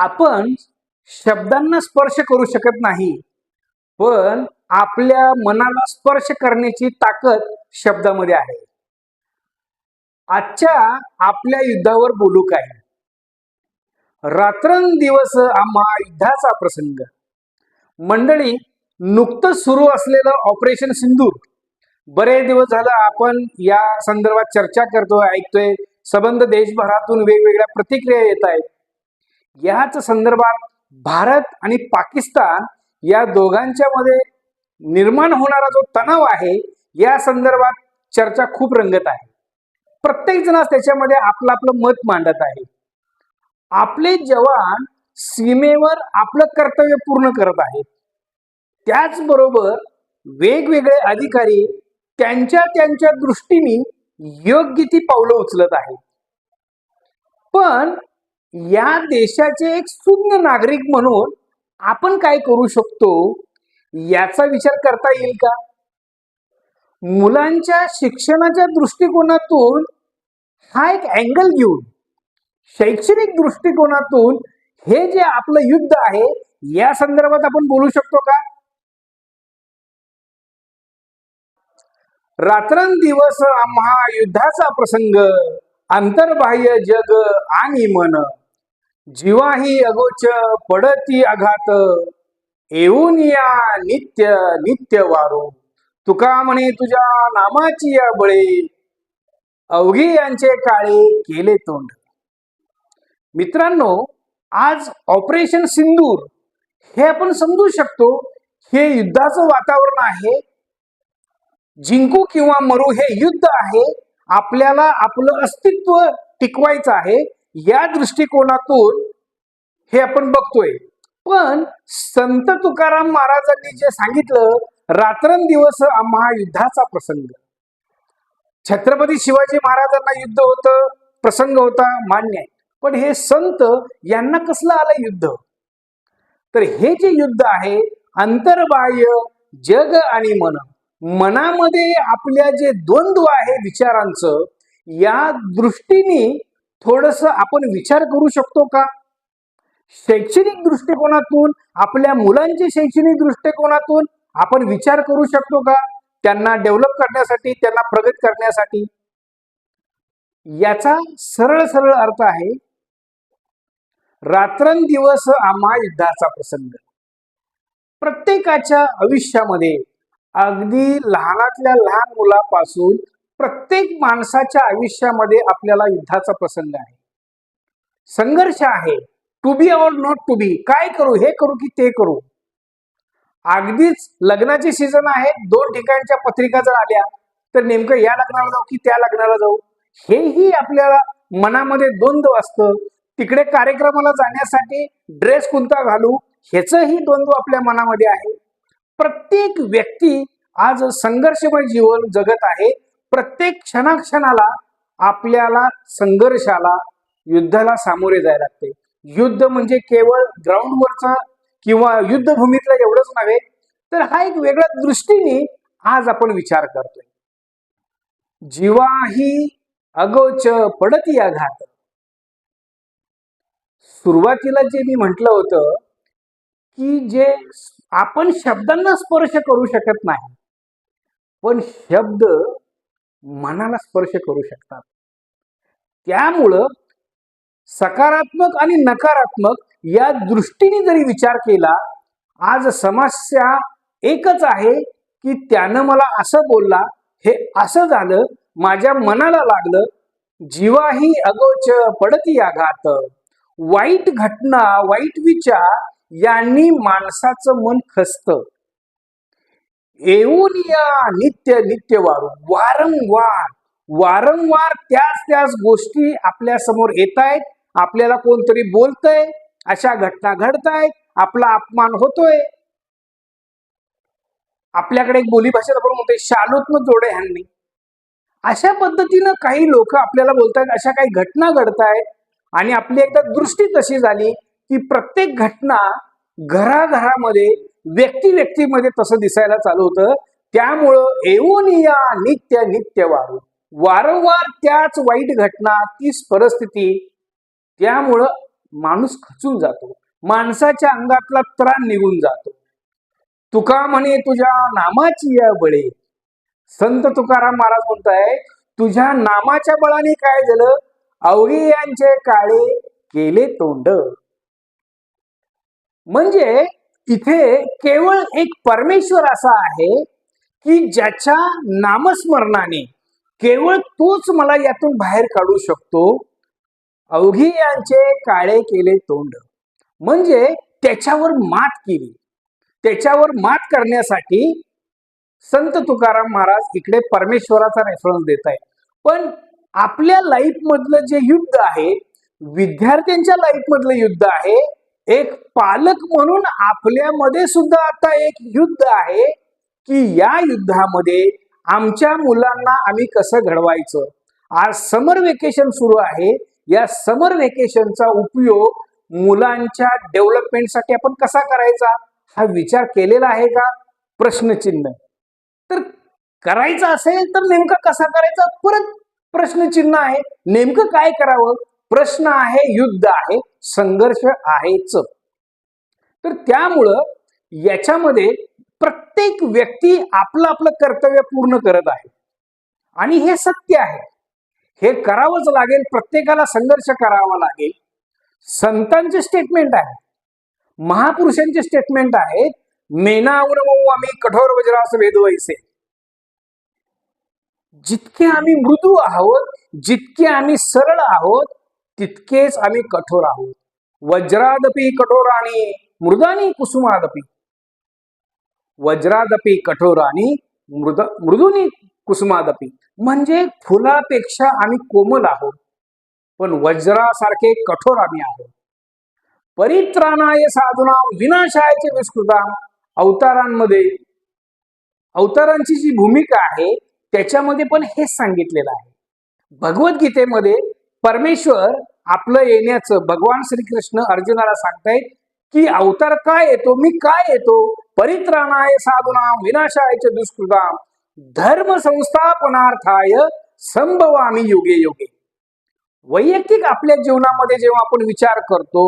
आपण शब्दांना स्पर्श करू शकत नाही. पण आपल्या मनाला स्पर्श करण्याची ताकद शब्दामध्ये आहे. आजच्या आपल्या युद्धावर बोलू काय? रात्रंदिवस आम्हा युद्धाचा प्रसंग. मंडळी नुकतंच सुरू असलेलं ऑपरेशन सिंदूर. बरेच दिवस झालं आपण या संदर्भात चर्चा करतोय ऐकतोय. संबंध देशभरातून वेगवेगळ्या प्रतिक्रिया येत आहेत. याच संदर्भात भारत आणि पाकिस्तान या दोघांच्या मध्ये निर्माण होणारा जो तणाव आहे या संदर्भात चर्चा खूप रंगत आहे. प्रत्येक जण त्याच्यामध्ये आपलं आपलं मत मांडत आहे. आपले जवान सीमेवर आपलं कर्तव्य पूर्ण करत आहेत. त्याचबरोबर वेगवेगळे अधिकारी त्यांच्या त्यांच्या दृष्टीने योग्य ती पावलं उचलत आहेत. पण या देशाचे एक सुज्ञ नागरिक म्हणून आपण काय करू शकतो? याचा विचार करता येईल का? मुलांच्या शिक्षणाच्या दृष्टिकोनातून हा एक अँगल घेऊन शैक्षणिक दृष्टिकोनातून हे जे आपलं युद्ध आहे या संदर्भात आपण बोलू शकतो का? रात्रंदिवस आम्हा युद्धाचा प्रसंग आंतरबाह्य जग आणि मन. जीवाही अगोच पडती आघात. येऊन या नित्य नित्य वारू. तुका म्हणे तुझ्या नामाची या बळे अवघी यांचे काळे केले तोंड. मित्रांनो आज ऑपरेशन सिंदूर हे आपण समजू शकतो हे युद्धाचं वातावरण आहे. जिंकू किंवा मरू हे युद्ध आहे. आपल्याला आपलं अस्तित्व टिकवायचं आहे. या दृष्टिकोनातून हे आपण बघतोय. पण संत तुकाराम महाराजांनी जे सांगितलं रात्रंदिवस महायुद्धाचा प्रसंग. छत्रपती शिवाजी महाराजांना युद्ध होतं प्रसंग होता मान्य आहे. पण हे संत यांना कसलं आलं युद्ध? तर हे जे युद्ध आहे अंतर्बाह्य जग आणि मन. मनामध्ये आपल्या जे द्वंद्व आहे विचारांचं या दृष्टीने थोडस आपण विचार करू शकतो का? शैक्षणिक दृष्टिकोनातून आपल्या मुलांच्या शैक्षणिक दृष्टिकोनातून आपण विचार करू शकतो का? त्यांना डेव्हलप करण्यासाठी त्यांना प्रगत करण्यासाठी? याचा सरळ सरळ अर्थ आहे रात्रंदिवस आम्हा युद्धाचा प्रसंग. प्रत्येकाच्या आयुष्यामध्ये अगदी लहानातल्या लहान मुलापासून प्रत्येक माणसाच्या आयुष्यामध्ये आपल्याला युद्धाचा प्रसंग आहे. संघर्ष आहे. To be or not to be काय करू हे करू की ते करू? अगदीच लग्नाचे सीझन आहे. दोन ठिकाणच्या पत्रिका जर आल्या तर नेमकं या लग्नाला जाऊ की त्या लग्नाला जाऊ? हेही आपल्याला मनामध्ये द्वंद्व असतं. तिकडे कार्यक्रमाला जाण्यासाठी ड्रेस कोणता घालू ह्याचंही द्वंद्व आपल्या मनामध्ये आहे. प्रत्येक व्यक्ती आज संघर्षमय जीवन जगत आहे. प्रत्येक क्षणाक्षणाला आपल्याला संघर्षाला युद्धाला सामोरे जायला लागते. युद्ध म्हणजे केवळ ग्राउंडवरचा किंवा युद्धभूमीतला एवढंच नव्हे तर हा एक वेगळ्या दृष्टीने आज आपण विचार करतोय. जीवाही अगोच पडती आघात सुरुवातीला जे मी म्हटलं होतं की जे आपण शब्दांना स्पर्श करू शकत नाही पण शब्द मनाला स्पर्श करू शकतात. त्यामुळं सकारात्मक आणि नकारात्मक या दृष्टीने जरी विचार केला आज समस्या एकच आहे की त्यानं मला असं बोलला हे असं झालं माझ्या मनाला लागलं जीवाही अगोच पडती आघात वाईट घटना वाईट विचार यांनी माणसाचं मन खसतं. येऊन या नित्य नित्य वारू वारंवार वारंवार त्याच त्याच गोष्टी आपल्यासमोर येत आहेत आपल्याला कोणतरी बोलतय अशा घटना घडतायत आपला अपमान होतोय. आपल्याकडे एक बोली भाषेत आपण म्हणतोय शालोत्म जोडे ह्यांनी अशा पद्धतीनं काही लोक आपल्याला बोलतायत अशा काही घटना घडतायत आणि आपली एकदा दृष्टी तशी झाली की प्रत्येक घटना घराघरामध्ये व्यक्ती व्यक्तीमध्ये तसं दिसायला चालू होतं. त्यामुळं एवोनिया नित्य नित्य वारू. वारंवार त्याच वाईट घटना तीच परिस्थिती त्यामुळं माणूस खचून जातो. माणसाच्या अंगातला त्राण निघून जातो. तुका म्हणे तुझ्या नामाची या बळे. संत तुकाराम महाराज म्हणताय तुझ्या नामाच्या बळाने काय झालं? अवघे यांचे काळे केले तोंड. म्हणजे इथे केवळ एक परमेश्वर असा आहे की ज्याच्या नामस्मरणाने केवळ तोच मला यातून बाहेर काढू शकतो. अवघी यांचे काळे केले तोंड. म्हणजे त्याच्यावर मात केली. त्याच्यावर मात करण्यासाठी संत तुकाराम महाराज इकडे परमेश्वराचा रेफरन्स देत आहे पण आपल्या लाईफ मधलं जे युद्ध आहे विद्यार्थ्यांच्या लाईफ मधलं युद्ध आहे एक पालक म्हणून आपल्यामध्ये सुद्धा आता एक युद्ध आहे की या युद्धामध्ये आमच्या मुलांना आम्ही कसं घडवायचं? आज समर वेकेशन सुरू आहे. या समर वेकेशनचा उपयोग मुलांच्या डेव्हलपमेंटसाठी आपण कसा करायचा? हा विचार केलेला आहे का? प्रश्नचिन्ह. तर करायचा असेल तर नेमका कसा करायचा? परत प्रश्नचिन्ह आहे. नेमकं काय करावं? प्रश्न आहे युद्ध आहे संघर्ष आहेच. तर त्यामुळं याच्यामध्ये प्रत्येक व्यक्ती आपलं आपलं कर्तव्य पूर्ण करत आहे. आणि हे सत्य आहे. हे करावंच लागेल प्रत्येकाला संघर्ष करावा लागेल. संतांचे स्टेटमेंट आहे महापुरुषांचे स्टेटमेंट आहेत. मेनावर आम्ही कठोर वज्रास वेद वैसे जितके आम्ही मृदू आहोत जितके आम्ही सरळ आहोत तितकेच आम्ही कठोर आहोत. वज्रादपी कठोराणी मृदानी कुसुमादपी. वज्रादपी कठोराणी मृद मृदुनी कुसुमादपी. म्हणजे फुलापेक्षा आम्ही कोमल आहोत. पण वज्रासारखे कठोर आम्ही आहोत. परित्राणाय साधुना विनाशायचे विस्कृता अवतारांमध्ये अवतारांची जी भूमिका आहे त्याच्यामध्ये पण हेच सांगितलेलं आहे. भगवद्गीतेमध्ये परमेश्वर आपलं येण्याचं भगवान श्रीकृष्ण अर्जुनाला सांगतायत की अवतार काय येतो मी काय येतो? परित्राणाय साधुना विनाशायचे दुष्कृता धर्म संस्थापनार्थाय संभवामी योगे योगे. वैयक्तिक आपल्या जीवनामध्ये जेव्हा आपण विचार करतो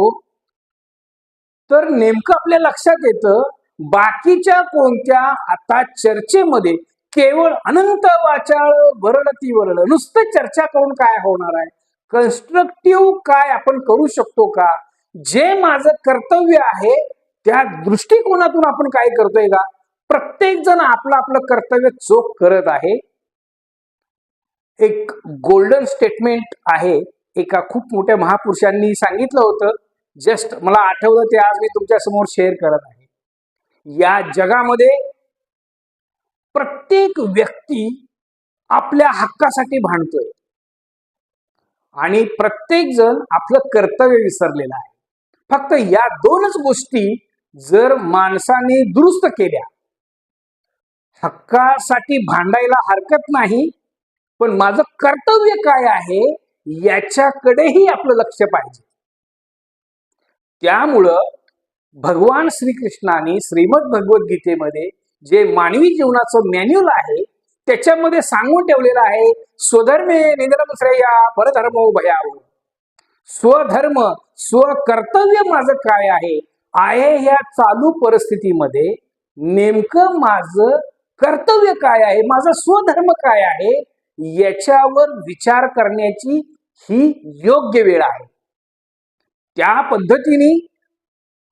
तर नेमकं आपल्या लक्षात येतं बाकीच्या कोणत्या आता चर्चेमध्ये केवळ अनंत वाचाळ वरडती वरड नुसतं चर्चा करून काय होणार आहे? कन्स्ट्रक्टिव्ह काय आपण करू शकतो का? जे माझं कर्तव्य आहे त्या दृष्टिकोनातून आपण काय करतोय का? प्रत्येक जण आपलं आपलं कर्तव्य चोख करत आहे. एक गोल्डन स्टेटमेंट आहे. एका खूप मोठ्या महापुरुषांनी सांगितलं होतं. जस्ट मला आठवलं ते आज मी तुमच्यासमोर शेअर करत आहे. या जगामध्ये प्रत्येक व्यक्ती आपल्या हक्कासाठी भांडतोय. आणि प्रत्येक जण आपलं कर्तव्य विसरलेलं आहे. फक्त या दोनच गोष्टी जर माणसाने दुरुस्त केल्या हक्कासाठी भांडायला हरकत नाही पण माझं कर्तव्य काय आहे याच्याकडेही आपलं लक्ष पाहिजे. त्यामुळं भगवान श्रीकृष्णाने श्रीमद भगवद्गीतेमध्ये जे मानवी जीवनाचं मॅन्युअल आहे त्याच्यामध्ये सांगून ठेवलेलं आहे स्वधर्मे निधर्म श्रेया परधर्मो भयाव स्वधर्म स्वकर्तव्य माझं काय आहे? आहे ह्या चालू परिस्थितीमध्ये नेमकं माझं कर्तव्य काय आहे? माझा स्वधर्म काय आहे? याच्यावर विचार करण्याची ही योग्य वेळ आहे. त्या पद्धतीने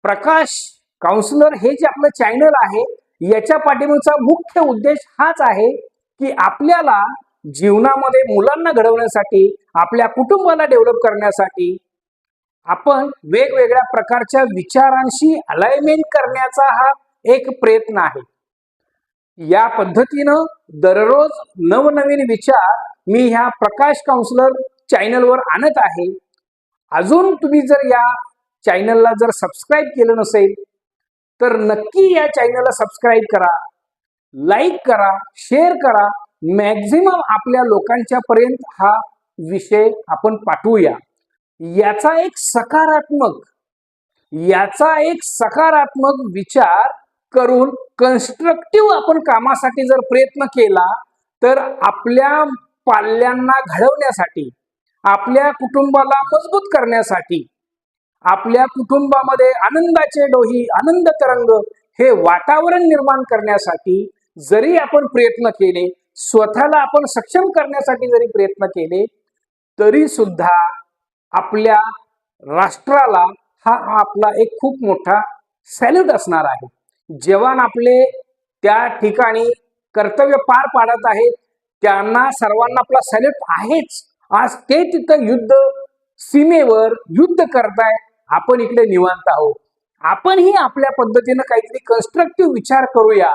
प्रकाश काउन्सिलर हे जे आपलं चॅनल आहे याच्या पाठिंबाचा मुख्य उद्देश हाच आहे की आपल्याला जीवनामध्ये मुलांना घडवण्यासाठी आपल्या कुटुंबाला डेव्हलप करण्यासाठी आपण वेगवेगळ्या प्रकारच्या विचारांशी अलाइनमेंट करण्याचा हा एक प्रयत्न आहे. या पद्धतीनं दररोज नवनवीन विचार मी ह्या प्रकाश काउन्सिलर चॅनलवर आणत आहे. अजून तुम्ही जर या चॅनलला जर सबस्क्राईब केलं नसेल तर नक्की या चॅनलला सबस्क्राईब करा लाईक करा शेअर करा मॅक्झिमम आपल्या लोकांच्या पर्यंत हा विषय आपण पाठवूया. याचा एक सकारात्मक याचा एक सकारात्मक विचार करून कन्स्ट्रक्टिव्ह आपण कामासाठी जर प्रयत्न केला तर आपल्या पाल्यांना घडवण्यासाठी आपल्या कुटुंबाला मजबूत करण्यासाठी आपल्या कुटुंबामध्ये आनंदाचे डोही आनंद तरंग हे वातावरण निर्माण करण्यासाठी जरी आपण प्रयत्न केले स्वतःला आपण सक्षम करण्यासाठी जरी प्रयत्न केले तरी सुद्धा आपल्या राष्ट्राला हा आपला एक खूप मोठा सॅल्यूट असणार आहे. जवान आपले त्या ठिकाणी कर्तव्य पार पाडत आहेत त्यांना सर्वांना आपला सॅल्यूट आहेच. आज ते तिथं युद्ध सीमेवर युद्ध करताय आपण इकडे निवांत आहोत. आपणही आपल्या पद्धतीनं काहीतरी कन्स्ट्रक्टिव्ह विचार करूया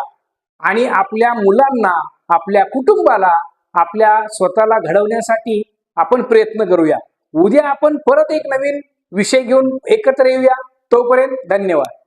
आणि आपल्या मुलांना आपल्या कुटुंबाला आपल्या स्वतःला घडवण्यासाठी आपण प्रयत्न करूया. उद्या आपण परत एक नवीन विषय घेऊन एकत्र येऊया. तोपर्यंत धन्यवाद.